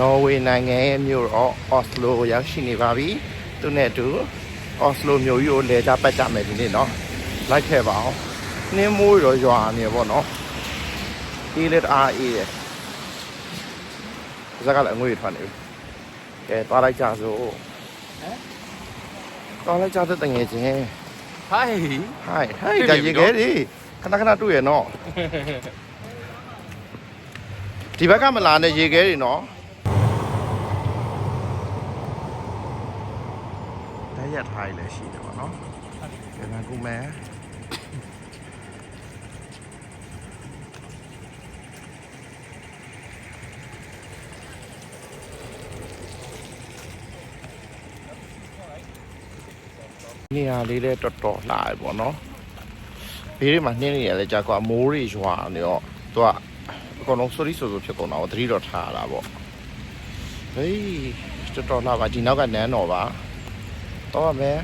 နော်ဝေနိုင်ငံရဲ့မြို့တော်အော်စလိုကိုရောက်ရှိနေပါပြီသူနဲ့အတူအော်စလိုမြို့ကြီးကိုလဲကြပတ်ကြမယ်ဒီနေ့နော်လိုက်ခဲ့ပါအောင်နှင်းမိုးရောရွာနေပေါ့နော်အေးလက်အားအေးတယ်ဇက်ကလည်းအငွေထွက်နေပြီကဲသွားလိုက်ကြစို့ဟမ်သွားလိုက်ကြတဲ့တငယ်ချင်းဟိုင်းဟိုင်းဟိုင်းကြရေခဲဒီခဏခဏတွေ့ရနော်ဒီဘက်ကမလာနဲ့ရေခဲတွေနော် တရက်ထားရလည်းရှိတယ်ပေါ့နော်ကဲငါကူမယ်နေရာလေးလည်းတော်တော်လှရပေါ့နော်ဘေးတွေမှာနှင်းနေရလဲကြာကွာမိုးတွေရွာနေတော့သူကအကုန်လုံးစိုးရိဆိုဆိုဖြစ်ကုန်တာပေါ့သတိတော့ထားရတာပေါ့ဟေးတော်တော်လှပါဒီနောက်ကနန်းတော်ပါ တော့ပါမယ်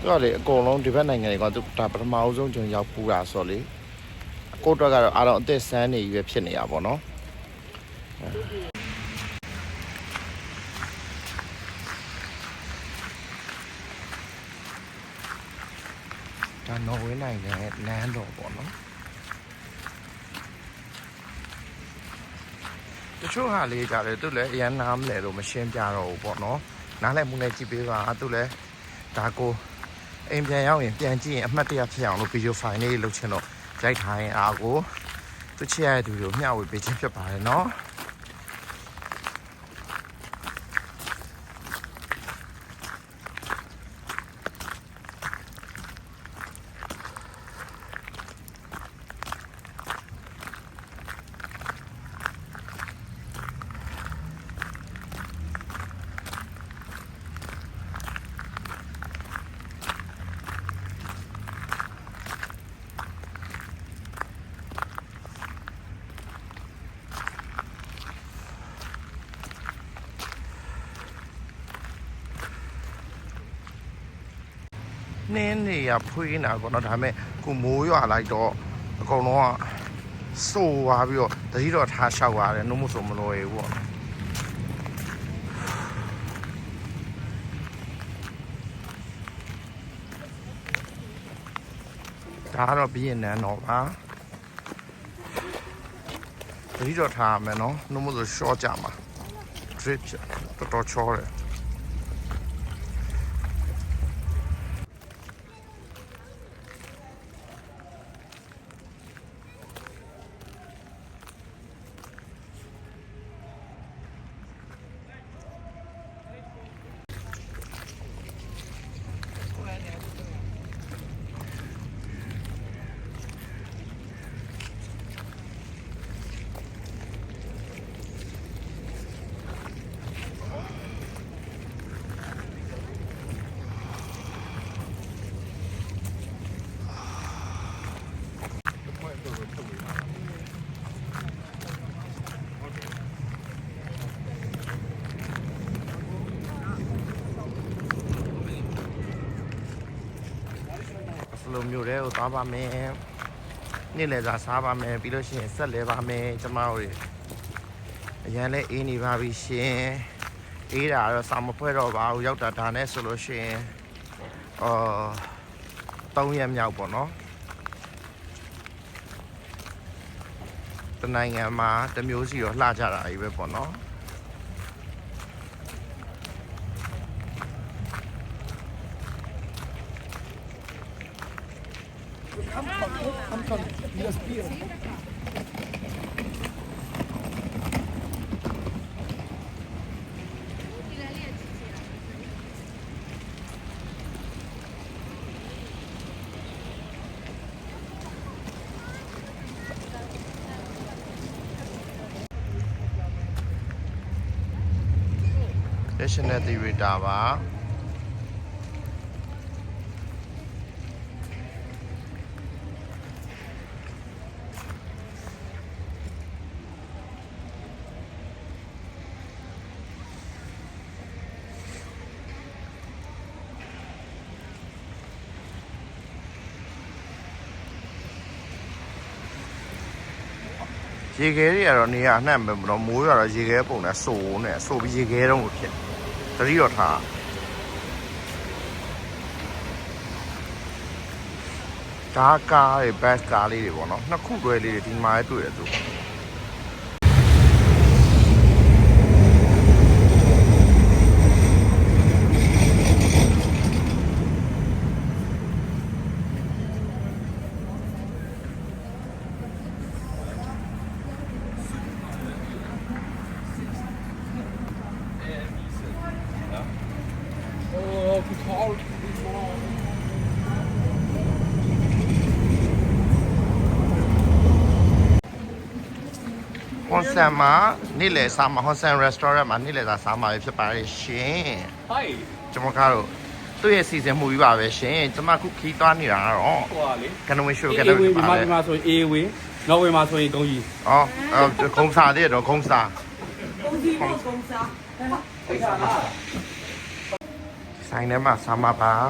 သူကလေအကုန်လုံးဒီဘက်နိုင်ငံတွေကသူဒါပထမအဆုံးကျွန်ရောက်ပူတာဆိုလေကိုယ့်အတွက်ကတော့အားလုံးအသက်ဆန်းနေပြီပဲဖြစ်နေရပါဘောနော်ဒါနော်ဝေးနိုင်ငံရဲ့နန်းတော်ပေါ့နော် တချို့ဟာလေးကြတယ်သူလည်းအရန်နားမလဲလို့မရှင်းပြတော့ဘူးပေါ့နော်နားလည်းမှုနဲ့ကြည့်ပေးပါသူလည်းဒါကိုအိမ်ပြန်ရောက်ရင်ပြန်ကြည့်ရင်အမှတ်တရဖြစ်အောင်လို့ဗီဒီယိုဖိုင်လေးလုပ်ချင်တော့ရိုက်ထားရင်အားကိုသူချစ်ရတဲ့သူတွေကိုမျှဝေပေးခြင်းဖြစ်ပါတယ်နော်နင်းနေရ ဖွေးနေတာပေါ့နော်ဒါပေမဲ့ခုမိုးရွာလိုက်တော့အကုန်လုံးကစိုးသွားပြီးတော့တတိတော့ထားလျှောက်ရတယ်နှုတ်မဆိုမလို့ရဘူးပေါ့ဒါကတော့ဘီရင်နန်းတော့ပါတတိတော့ထားရမယ်နော်နှုတ်မဆိုရှော့ကြမှာ drip တော်တော်ချောတယ် မျိုးတွေကိုသွားပါမယ်နေ့လည်စာစားပါမယ်ပြီးလို့ရှိရင်ဆက်လဲပါမယ်ကျမတို့တွေအရန်လဲအေးနေပါပြီရှင်အေးတာတော့စာမဖွဲတော့ပါဘူးရောက်တာဒါနဲ့ဆိုလို့ရှိရင်အော်3ရက်မြောက်ပေါ့နော်တနိုင်ငံမှာတစ်မျိုးစီတော့လှကြတာကြီးပဲပေါ့နော် National Theater ပါ ရေခဲတွေကတော့နေရာအနှံ့ပဲမလို့မိုးရွာတော့ရေခဲပုံနဲ့စိုးနဲ့စိုးပြီးရေခဲတော့ကိုဖြစ်တတိတော့ထားကားကားတွေဘတ်ကားလေးတွေပေါ့နော်နှစ်ခုတွဲလေးတွေဒီမှာလည်းတွေ့တယ်သူဟွန်ဆန်မှာ နေ့လယ်စားမှာ Honsan Restaurant မှာနေ့လယ်စားစားမှာပဲဖြစ်ပါတယ်ရှင်။ဟုတ်ကျွန်မကတော့သူ့ရဲ့စီစဉ်မှုပြီးပါပဲရှင်။ကျွန်မခုခီးသွားနေတာကတော့ဟိုပါလေကနဝင်ရှိုးကနဝင်ပါလေ။ဒီမှာဆိုရင် A ဝေးနော်ဝေးမှာဆိုရင်ဂုံကြီး။အော်အော်ဂုံစာတဲ့တော့ဂုံစာ။ဂုံကြီးတော့ဂုံစာ။ဟဲ့။ဆိုင်ထဲမှာစားမှာပါ။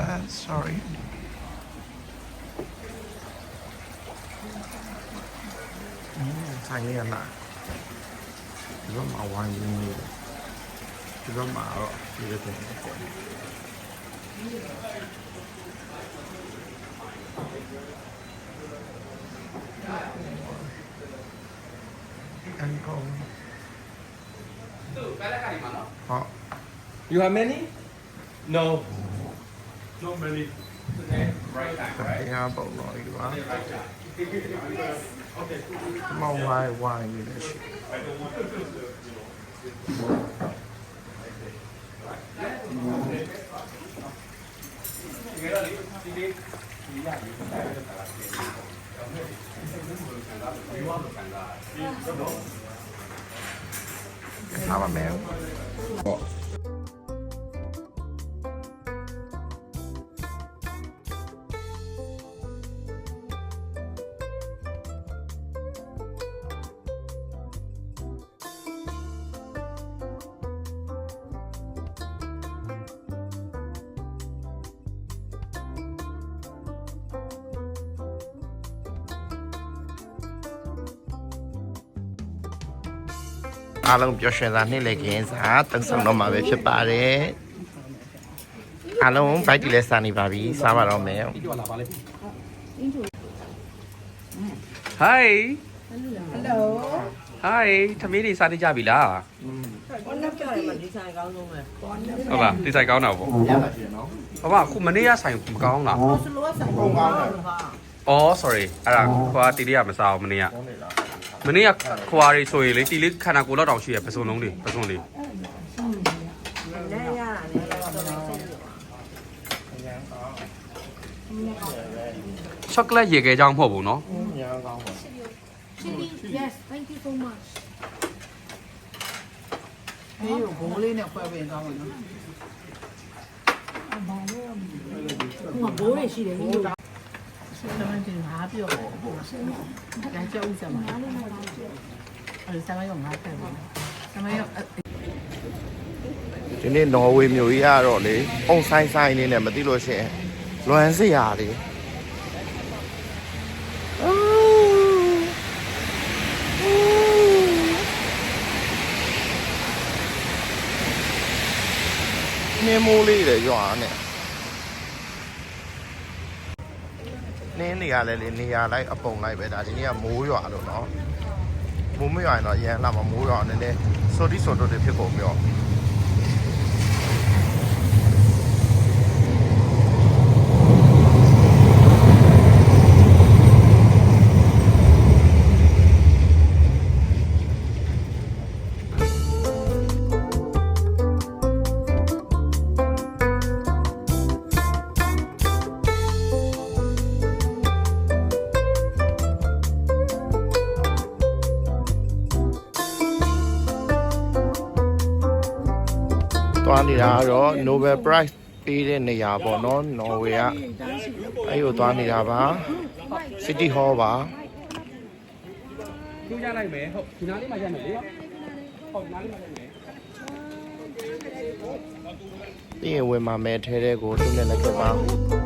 Uh, sorry. ကလည်းခိုင်မှာနော်ဟော You have many No Not many Today right time တရားပုံတော့ဒီ ပါမဝိုင်းဝိုင်းနေတယ်ရှိ အားလုံးပျော်ရွှင်စွာနေ့လည်ခင်းစာတန်းဆောင်တော့မှာပဲဖြစ်ပါတယ်အားလုံးဗိုက်တီလဲစာနေပါပြီစားပါတော့မယ်ဟိုင်း Hello Hi သမီးတွေစားနေကြပြီလားဘောနပ်ကြတယ်မဒီဆိုင်ကောင်းဆုံးပဲဟုတ်လားဒီဆိုင်ကောင်းတာပေါ့ဟုတ်ပါခုမနေ့ကဆိုင်မကောင်းလားဟိုစလိုကဆိုင်ကောင်းတာပါ Oh sorry အဲ့ဒါခွာတီလေးကမစားဘူးမနေ့က နေ့ကခွာတွေဆိုရင်လေတီလေးခန္ဓာကိုယ်လောက်တောင်ရှိရပစုံလုံးတွေပစုံလေးช็อกโกแลตရေခဲကြောင်းမဟုတ်ဘူးเนาะညာကောင်းပါ Yes thank you so much ဒီဘုံလေးနဲ့ဖွဲ့ပြင်သွားမယ်နော်ဘာလို့ဟိုဘိုးတွေရှိတယ်ဟို 他们警察比较好，来教务什么？呃，三个用哪太多？三个用呃。 ဒီနေ့နော်ဝေမျိုးကြီးကတော့လေအုံဆိုင်ဆိုင်လေးနဲ့မသိလို့ရှိရင်လွမ်းစရာလေနေမိုးလေးတွေရွာနဲ့ နင်းနေရလဲလေနေရလိုက်အပုံလိုက်ပဲဒါဒီနေ့ကမိုးရွာလို့နော်မိုးမရွာရင်တော့အရန်လာမမိုးရွာနည်းနည်းစော်တိစော်တော့တွေဖြစ်ကုန်ပြောသွား နေတာကတော့ Nobel Prize ပေးတဲ့နေရာပေါ့နော်နော်ဝေကအဲ့ကိုသွားနေတာပါ City Hall ပါကျူးကြလိုက်မယ်ဟုတ်ဒီနားလေးမှရိုက်မယ်လေဟုတ်ဒီနားလေးမှရိုက်မယ်ပြီးရင်ဝင်မှာမဲထဲတဲ့ကိုသူ့နဲ့လည်းကြပါ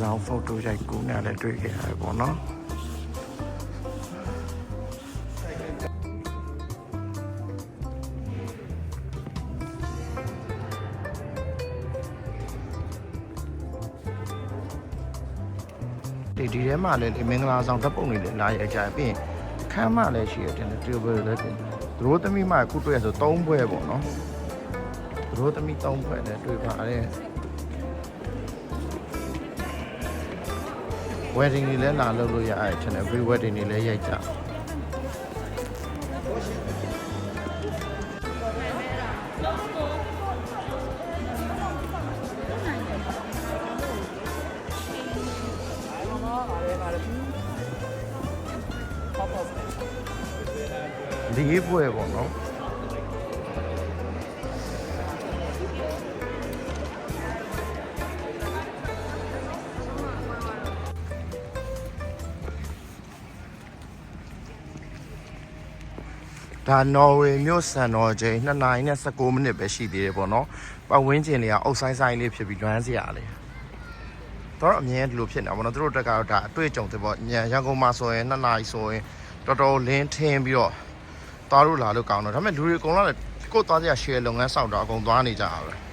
ဆောင်ဖော်တိုရိုက်ကူးနေလည်းတွေ့ခဲ့ရတယ်ပေါ့နော်ဒီဒီထဲမှာလည်းဒီမင်္ဂလာဆောင်တပ်ပုံတွေလည်းလာရကြပြီးရင်ခမ်းမလည်းရှိရတယ်တူဘယ်လည်းတင်သူတို့သမီးမအခုတွေ့ရဆို၃ဘွဲပေါ့နော်သူတို့သမီး၃ဘွဲလည်းတွေ့ပါတယ် wedding တွေလည်းလာလုပ်လို့ရအဲ့ channel pre wedding တွေလည်းရိုက်ကြ ဒါနော်ဝေမြို့စံတော်ချိန်2နာရီနဲ့19မိနစ်ပဲရှိသေးတယ်ပေါ့နော်ပတ်ဝန်းကျင်တွေကအုပ်ဆိုင်ဆိုင်လေးဖြစ်ပြီးလွမ်းစရာလေးတော့အမြင်ဒီလိုဖြစ်နေတာပေါ့နော်သူတို့တက်ကတော့ဒါအတွေ့အကြုံတွေပေါ့ညရန်ကုန်မှာဆိုရင်2နာရီဆိုရင်တော်တော်လင်းထင်းပြီးတော့သွားလို့လာလို့ကောင်းတော့ဒါပေမဲ့လူတွေအကုန်လုံးလည်းကိုယ်သွားကြရှယ်လုပ်ငန်းစောင့်တော့အကုန်သွားနေကြတာပဲ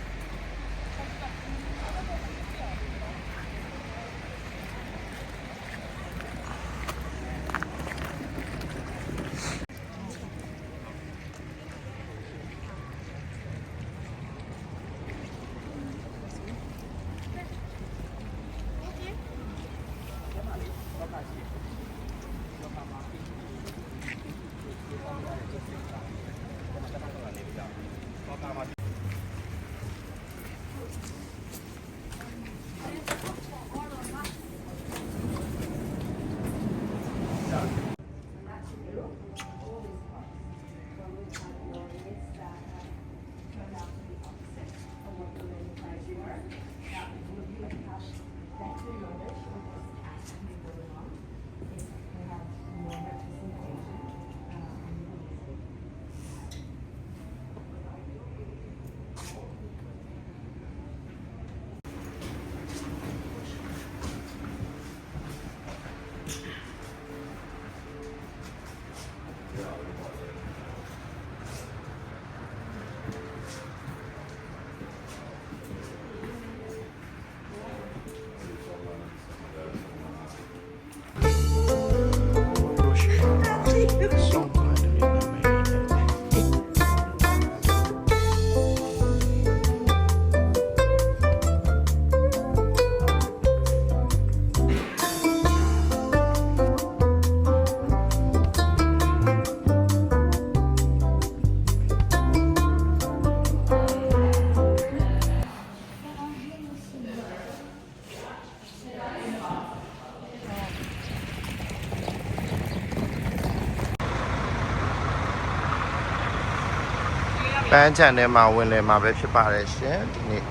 ပ န်းချန်ထဲမှာဝင်လေမှာပဲဖြစ်ပါတယ်ရှင်ဒီနေ့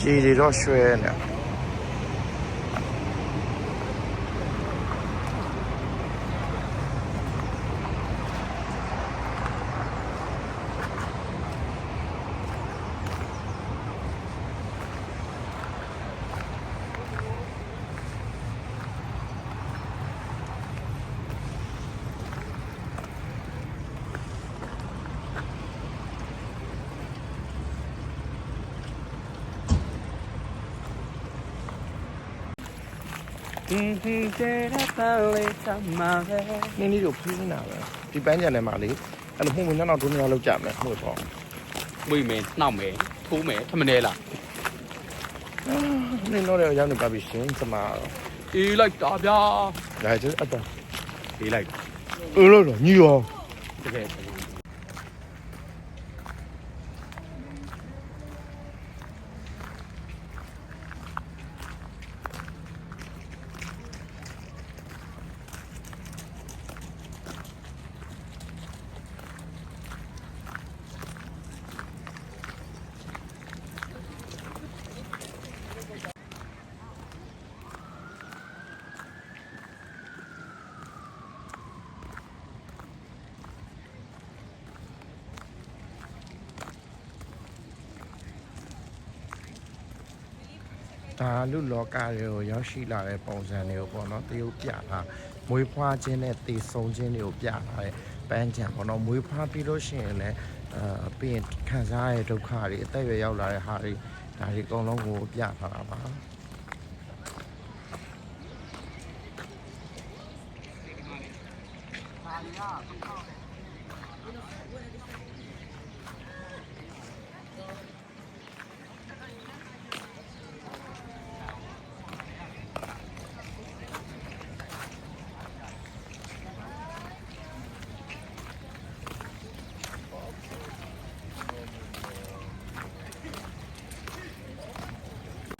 ကြည်တွေတော့ရွှဲနေ နင်းလေးတို့ဖီးနေတာပဲဒီပန်းချန်ထဲမှာလေအဲ့လိုမှုမနောက်နောက်ဒုနေရာလောက်ကြမယ်ဟုတ်ပေါ့မွေမယ်နှောက်မယ်ထိုးမယ်ထမနေလားနင်းတော့လည်းရောက်နေပါပြီရှင်စမတော့အေးလိုက်တာဗျာဒါကျအတအေးလိုက်အေးလို့တော့ညီရောတကယ် ဒါ လူလောကတွေကိုရောက်ရှိလာတဲ့ပုံစံတွေကိုပေါ့နော်တရုတ်ပြတာမွေးဖွားခြင်းနဲ့တည်ဆုံခြင်းတွေကိုပြလာတဲ့ပန်းချံပေါ့နော်မွေးဖွားပြီးလို့ရှိရင်လည်းအာပြီးရင်ခံစားရတဲ့ဒုက္ခတွေအသက်အရွယ်ရောက်လာတဲ့ဟာတွေဒါတွေအကုန်လုံးကိုပြထားတာပါ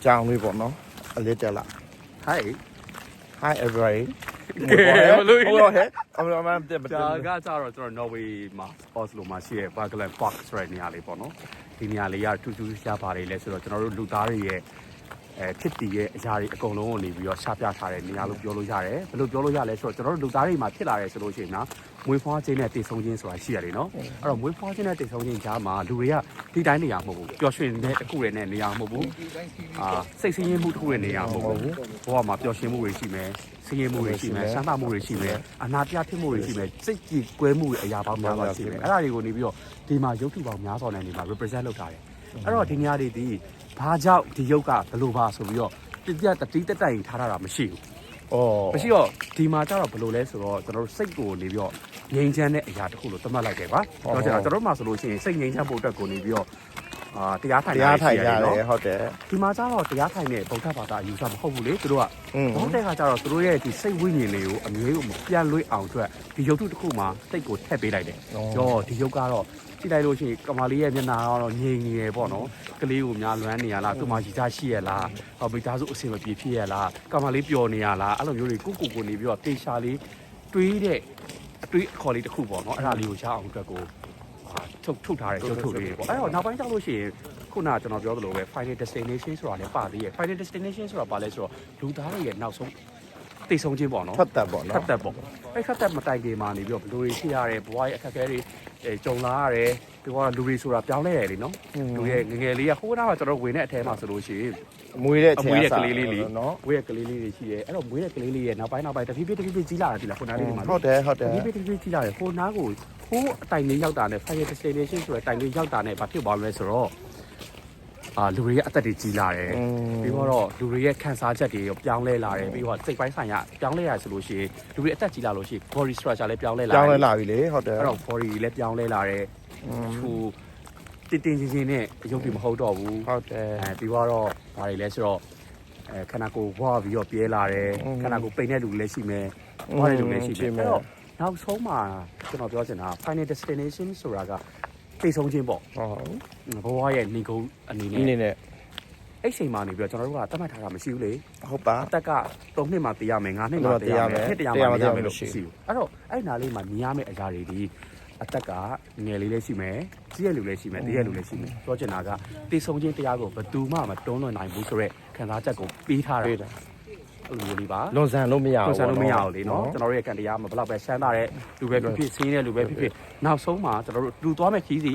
ကြောင်လေးပေါ့နော်အလစ်တက်လာ Hi Hi everybody ကဲမလို့ဟုတ်တော့ဟဲ့အမအမတက်မတက်ဒါကကြတော့ကျွန်တော် Norway မှာ Oslo မှာရှိတဲ့ Bergland Park ဆိုတဲ့နေရာလေးပေါ့နော်ဒီနေရာလေးကထူးထူးခြားပါတယ်လဲဆိုတော့ကျွန်တော်တို့လူသားတွေရဲ့အဲဖြစ်တည်ရဲ့အရာတွေအကုန်လုံးကိုနေပြီးတော့ရှားပြထားတဲ့နေရာလို့ပြောလို့ရတယ်ဘယ်လိုပြောလို့ရလဲဆိုတော့ကျွန်တော်တို့လူသားတွေမှာဖြစ်လာတယ်ဆိုလို့ရှိရင်နော် မွေးဖွားခြင်းနဲ့တည်ဆုံခြင်းဆိုတာရှိရတယ်နော်အဲ့တော့မွေးဖွားခြင်းနဲ့တည်ဆုံခြင်းကြားမှာလူတွေကဒီတိုင်းနေရာမဟုတ်ဘူးပျော်ရွှင်တဲ့တစ်ခုတည်းနဲ့နေရာမဟုတ်ဘူးအာစိတ်ဆင်းရဲမှုတစ်ခုတည်းနေရာမဟုတ်ဘူးဘဝမှာပျော်ရွှင်မှုတွေရှိမယ်ဆင်းရဲမှုတွေရှိမယ်ဆန္ဒမှုတွေရှိမယ်အနာတရားဖြစ်မှုတွေရှိမယ်စိတ်ကြည်ကွဲမှုတွေအရာပေါင်းများစွာရှိမယ်အဲ့ဒါတွေကိုနေပြီးတော့ဒီမှာရုပ်ထုပေါင်းများစွာနဲ့နေမှာ represent လုပ်ထားတယ်အဲ့တော့ဒီနေရာတွေဒီဘာကြောင့်ဒီရုပ်ကဘယ်လိုပါဆိုပြီးတော့တတိယတတိတက်တိုင်ထားတာမရှိဘူး ဩမရှိတော့ဒီမှာကျတော့ဘယ်လိုလဲဆိုတော့ကျွန်တော်တို့စိတ်ကိုနေပြီးတော့ငြိမ်းချမ်းတဲ့အရာတစ်ခုလို့သတ်မှတ်လိုက်တယ်ကွာဟုတ်တော့ဟုတ်ကျွန်တော်တို့မှဆိုလို့ရှိရင်စိတ်ငြိမ်းချမ်းဖို့အတွက်ကိုနေပြီးတော့ အာတရားထိုင်တရားထိုင်ရရှိတနော်ယ်ဟုတ်တယ်ဒီမှာကျတော့တရားထိုင်တဲ့ဗုဒ္ဓဘာသာအယူဆမဟုတ်ဘူးလေသူတို့ကอืมဘောတဲ့ကကျတော့သူတို့ရဲ့ဒီစိတ်ဝိညာဉ်လေးကိုအမြဲကိုမပြတ်လွှတ်အောင်အတွက်ဒီရုပ်ထုတစ်ခုမှာစိတ်ကိုထည့်ပေးလိုက်တယ်ကြောဒီရုပ်ကတော့ကြည့်လိုက်လို့ရှိရင်ကမာလေးရဲ့မျက်နှာကတော့ငြိမ်နေရပေါ့နော်ကလေးကိုများလွမ်းနေရလားသူ့မှာရည်စားရှိရလားဟောမိသားစုအဆင်မပြေဖြစ်ရလားကမာလေးပျော်နေရလားအဲ့လိုမျိုးတွေကိုကိုကိုနေပြီးတော့တေချာလေးတွေးတဲ့အတွေးအခေါ်လေးတစ်ခုပေါ့နော်အဲ့ဒါလေးကိုရအောင်အတွက်ကိုအာ ထုတ်ထုတ်ထားတဲ့ရုပ်ထုလေးပေါ့အဲ့တော့နောက်ပိုင်းကျလို့ရှိရင်ခုနကကျွန်တော်ပြောသလိုပဲ final destination ဆိုတာလည်းပါသေးရဲ့ final destination ဆိုတာဘာလဲဆိုတော့လူသားတွေရဲ့နောက်ဆုံးတည်ဆုံးခြင်းပေါ့နော်ဖတ်တက်ပေါ့ဖနော်တ်သက်ပေါ့အဲ့ဖတ်သက်မတိုင်ခင်မှာနေပြီးတော့ဘလူတွေရှိရတယ်ဘဝရဲ့အခက်အခဲတွေ အဲကြုံလာရတယ်ဒီကလူတွေဆိုတာပြောင်းလဲရတယ်နော်လူရဲ့ငယ်ငယ်လေးကဟိုကနားကကျွန်တော်ဝင်တဲ့အထဲမှာဆိုလို့ရှိရင်မွေးတဲ့အအချိန်မွေးရဲ့စကလေးလေးလေးနော်ဝေးရဲ့ကလေးလေးတွေရှိတယ်အဲ့တော့မွေးရဲ့ကလေးလေးရဲ့နောက်ပိုင်းနောက်ပိုင်းတဖြည်းဖြည်းတဖြည်းဖြည်းကြီးလာတာဒီလားခုနလေးတွေမှာဟုတ်တယ်ဟုတ်တတယ်ဖြည်းဖြည်းတဖြည်းဖြည်းကြီးလာတယ်ဟိုနားကိုဟိုအတိုင်လေးရောက်တာနဲ့ fire destination ဆိုတဲ့အတိုင်လေးရောက်တာနဲ့ဘာဖြစ်သွားလဲဆိုတော့ အာလူတွေရဲ့အသက်တွေကြီးလာတယ်ပြီးတော့လူတွေရဲ့ခံစားချက်တွေရောပြောင်းလဲလာတယ်ပြီးတော့စိတ်ပိုင်းဆိုင်ရာပြောင်းလဲရဆိုလို့ရှိရင်လူတွေအသက်ကြီးလာလို့ရှိရင် body structure လည်းပြောင်းလဲလာတယ်ပြောင်းလဲလာပြီလေဟုတ်တယ်အဲ့တော့ body လည်းပြောင်းလဲလာတယ်ဟိုတင်တင်ချင်းချင်းနဲ့ရုပ်တွေမဟုတ်တော့ဘူးဟုတ်တယ်အဲပြီးတော့ဘာတွေလဲဆိုတော့အဲခန္ဓာကိုယ်ဝါပြီးတော့ပြဲလာတယ်ခန္ဓာကိုယ်ပိန်တဲ့လူလည်းရှိမယ်ဝါတဲ့လူလည်းရှိမယ်အဲ့တော့နောက်ဆုံးမှာကျွန်တော်ပြောချင်တာ final destination ဆိုတာက သိဆုံးခြင်းပေါ့ဟုတ်ဘဝရဲ့နေကုန်းအနေဒီနဲ့နေနဲ့အဲ့ချိန်မှာနေပြီးတော့ကျွန်တော်တို့ကတတ်မှတ်ထားတာမရှိဘူးလေဟုတ်ပါအသက်က3နှစ်မှတည်ရမယ်9နှစ်မှတည်ရမယ်နှစ်တရာမှတည်ရမယ်လို့ရှိဘူးအဲ့တော့အဲ့နာလေးမှာမြင်ရမယ့်အရာတွေဒီအသက်ကငယ်လေးလေးရှိမယ်ကြီးရဲ့လူလေးရှိမယ်တည်ရဲ့လူလေးရှိမယ်ပြောချင်တာကတည်ဆုံခြင်းတရားကိုဘယ်သူမှမတွန်းလွှတ်နိုင်ဘူးဆိုတော့ခံစားချက်ကိုပေးထားတာတွေ့တာ အဲ့လိုမျိုးလေးပါလွန်ဆန်လို့မရဘူးကွန်ဆန်လို့မရဘူးလေနော်ကျွန်တော်တို့ရဲ့ကန်တရားမှာဘယ်လောက်ပဲရှမ်းသာတဲ့လူပဲဖြစ်ဖြစ်ဆင်းရဲတဲ့လူပဲဖြစ်ဖြစ်နောက်ဆုံးမှာကျွန်တော်တို့လူသွားမဲ့ခီးစီ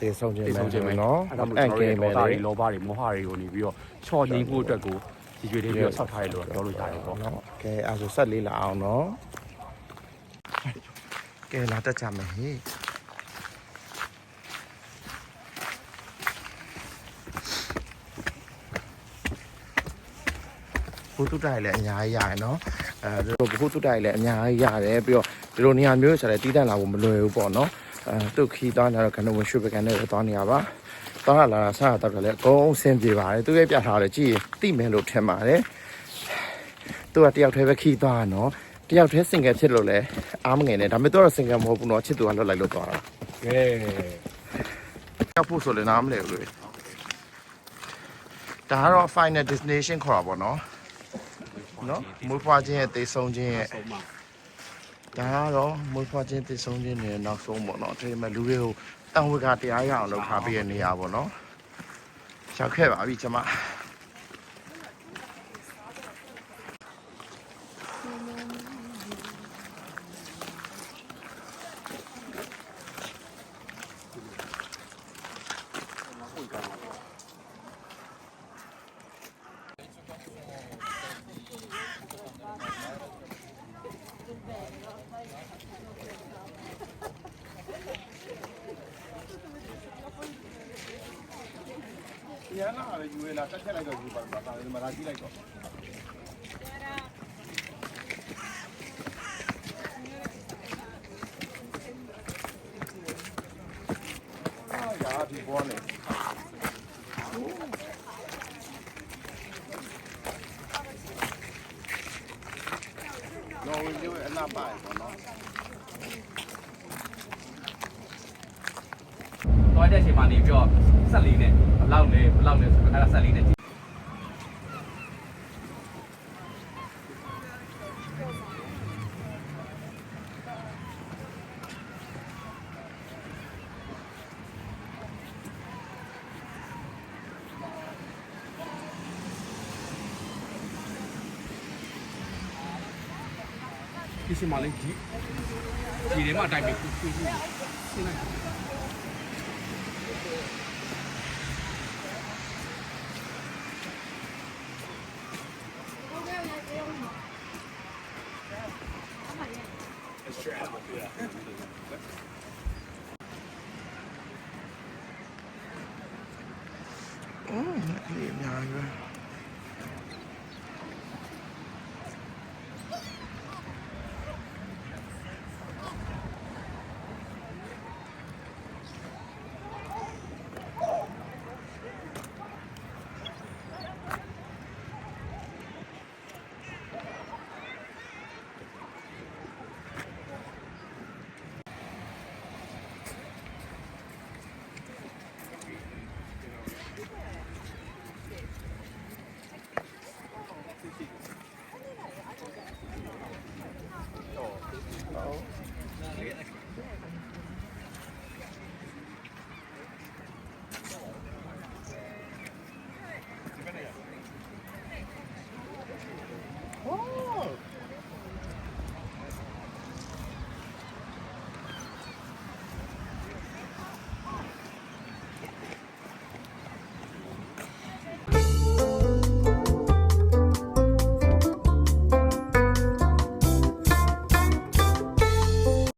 တေဆုံးခြင်းတည်ဆုံခြင်းပဲနော်အဲ့ဒါမှကျွန်တော်တို့ရဲ့ဒေါသတွေလောဘတွေမောဟတွေကိုနေပြီးတော့ချော်ငြိမ်းဖို့အတွက်ကိုဒီကြွေလေးပြီးတော့ဆောက်ထားရလို့ပြောလို့ရတယ်ပေါ့နော်ကဲအဲ့ဒါဆိုဆက်လေးလာအောင်နော်ကဲလာတက်ကြမယ်ဟေး ဘုသူတိုက်လည်းအများကြီးရတယ်နော်အဲဒီလိုဘုသူတိုက်လည်းအများကြီးရတယ်ပြီးတော့ဒီလိုနေရာမျိုးဆိုလည်းတီးတန့်လာဖို့မလွယ်ဘူးပေါ့နော်အဲသူ့ခီးသွားနေတော့ကနေဝင်ရွှေပကန်နဲ့သွားနေရပါသွားလာတာစားတာတော့လည်းအကုန်အဆင်ပြေပါတယ်သူရဲ့ပြထားတယ်ကြည့်ရင်တိမယ်လို့ထင်ပါတယ်သူကတယောက်တည်းပဲခီးသွားတာနော်တယောက်တည်းစင်ကယ်ဖြစ်လို့လဲအားမငယ်နဲ့ဒါပေမဲ့သူကတော့စင်ကယ်မဟုတ်ဘူးနော်ချစ်သူကလွတ်လိုက်လို့သွားတာကဲရောက်ဖို့ဆိုလည်းနားမလဲဘူးလေဒါကတော့ final destination ခေါ်တာပေါ့နော် နော်မွေးဖွားခြင်းရဲ့တေဆုံးခြင်းရဲ့ဆုံးမှာဒါကတော့မွေးဖွားခြင်းတေဆုံးခြင်းနဲ့နောက်ဆုံးပေါ့နော်ဒီမှာလူတွေကိုတန်ဝေကတရားရအောင်လုပ်ထားပေးရနေရပေါ့နော်ရောက်ခဲ့ပါပြီကျွန်မ ရန်လာလေယူရလာတက်ချက်လိုက်တော့ယူပါပါဒါလည်းမလာကြည့်လိုက်တော့အာရာဒီဘောနေနော်ဝင်လို့အနာပါပေါ့နော် သွားတဲ့အချိန်မှာနေပြီးတော့ဆက်လေးနဲ့ဘလောက်လဲဘလောက်လဲဆိုတော့အဲ့ဒါဆက်လေးနဲ့ kitchen မှာလေးဒီဒီထဲမှာအတိုင်းပဲကိုကိုကိုဆင်းလိုက်